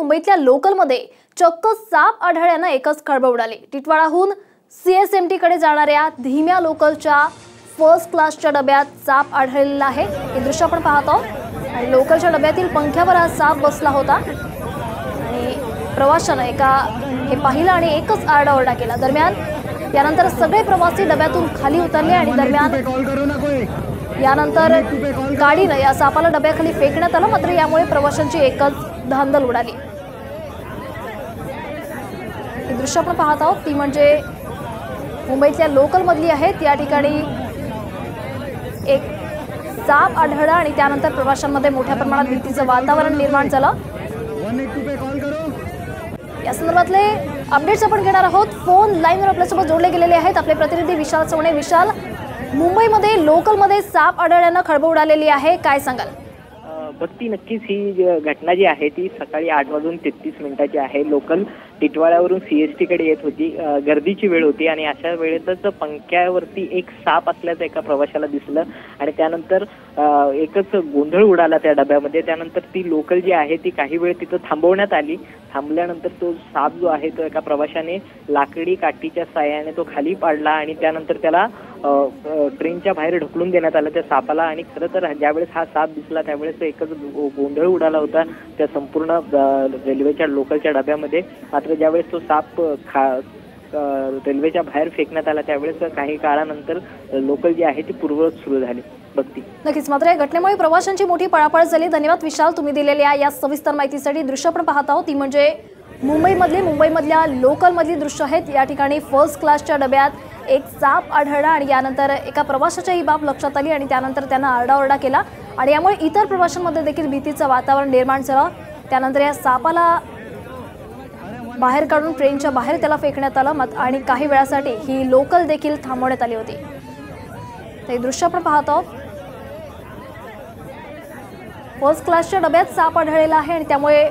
मुंबईतल्या लोकलमध्ये चक्क साप आढळल्यानं एकच खळबळ उडाली. टिटवाळाहून सीएसएमटी कडे जाणाऱ्या धीम्या लोकलच्या फर्स्ट क्लासच्या डब्यात साप आढळलेला आहे. हे दृश्य आपण पाहत. आहोत आणि लोकलच्या डब्यातील पंख्यावर हा साप बसला होता. आणि प्रवाशानं एका हे पाहिलं आणि एकच आरडाओरडा केला. दरम्यान यानंतर सगळे प्रवासी डब्यातून खाली उतरले आणि दरम्यान यानंतर गाडीनं या सापाला डब्याखाली फेकण्यात आलं मात्र यामुळे प्रवाशांची एकच धांदल उडाली. ही दृश्य आपण पाहत आहोत. ती म्हणजे मुंबईतल्या लोकलमधली आहेत या ठिकाणी एक साप आढळला आणि त्यानंतर प्रवाशांमध्ये मोठ्या प्रमाणात भीतीचं वातावरण निर्माण झालं. या संदर्भातले अपडेट्स आपण घेणार आहोत. फोन लाईनवर आपल्यासोबत जोडले गेलेले आहेत आपले प्रतिनिधी विशाल चवणे विशाल मुंबईमध्ये लोकलमध्ये साप आढळल्यानं खळबळ उडालेली आहे. काय सांगाल? अ, भक्ती नक्कीच ही घटना जी आहे ती सकाळी आठ वाजून तेहतीस मिनिटाची आहे. लोकल टिटवाळ्यावरून सीएसटी कडे येत होती. गर्दीची वेळ होती आणि अशा वेळेतच पंख्यावरती एक साप असल्याचं एका प्रवाशाला दिसलं आणि त्यानंतर एकच गोंधळ उडाला त्या डब्यामध्ये. त्यानंतर ती लोकल जी आहे ती काही वेळ तिथं थांबवण्यात आली. थांबल्यानंतर तो साप जो आहे तो एका प्रवाशाने लाकडी काठीच्या साह्याने तो खाली पाडला आणि त्यानंतर त्याला ट्रेनच्या बाहेर ढकलून देण्यात आलं त्या सापाला. आणि खरं तर ज्यावेळेस हा साप दिसला त्यावेळेस एकच गोंधळ उडाला होता त्या संपूर्ण रेल्वेच्या लोकलच्या डब्यामध्ये. मात्र ज्यावेळेस तो साप खा रेल्वेच्या बाहेर फेकण्यात आला त्यावेळेस काही काळानंतर लोकल जी आहे ती पूर्ववत सुरू झाली. बघती. नक्कीच. मात्र या घटनेमुळे प्रवाशांची मोठी पळापळ झाली. धन्यवाद विशाल तुम्ही दिलेल्या या सविस्तर माहितीसाठी दृश्य आपण पाहत आहोत. ती म्हणजे मुंबईमधली मुंबईमधल्या लोकलमधली दृश्य आहेत. या ठिकाणी फर्स्ट क्लासच्या डब्यात एक साप आढळला आणि यानंतर एका प्रवाशाच्या ही बाब लक्षात आली आणि त्यानंतर त्यांना आरडाओरडा केला. आणि यामुळे इतर प्रवाशांमध्ये देखील भीतीचं वातावरण निर्माण झालं. त्यानंतर या सापाला बाहेर काढून ट्रेनच्या बाहेर त्याला फेकण्यात आलं. मत- आणि काही वेळासाठी ही लोकल देखील थांबवण्यात आली होती. ते दृश्य आपण पाहत. आहोत फर्स्ट क्लासच्या डब्यात साप आढळलेला आहे आणि त्यामुळे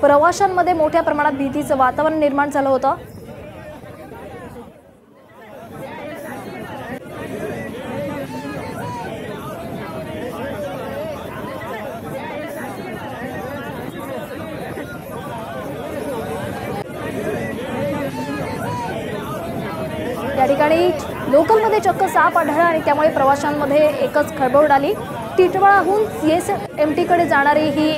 प्रवाशांमध्ये मोठ्या प्रमाणात भीतीचं वातावरण निर्माण झालं होतं. या ठिकाणी लोकलमध्ये चक्क साप आढळला आणि त्यामुळे प्रवाशांमध्ये एकच खळबळ उडाली टिटवाळाहून सी एस एम टीकडे जाणारी ही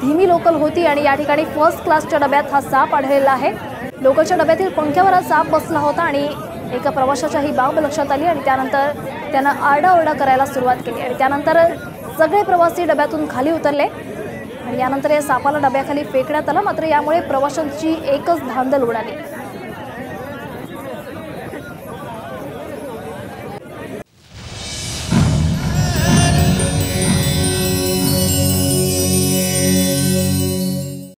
धीमी लोकल होती आणि या ठिकाणी फर्स्ट क्लासच्या डब्यात हा साप आढळलेला आहे. लोकलच्या डब्यातील पंख्यावर हा साप बसला होता आणि एका प्रवाशाच्या ही बाब लक्षात आली आणि त्यानंतर त्यानं आरडाओरडा करायला सुरुवात केली आणि त्यानंतर सगळे प्रवासी डब्यातून खाली उतरले. आणि यानंतर या सापाला डब्याखाली फेकण्यात आलं मात्र यामुळे प्रवाशांची एकच धांदल उडाली.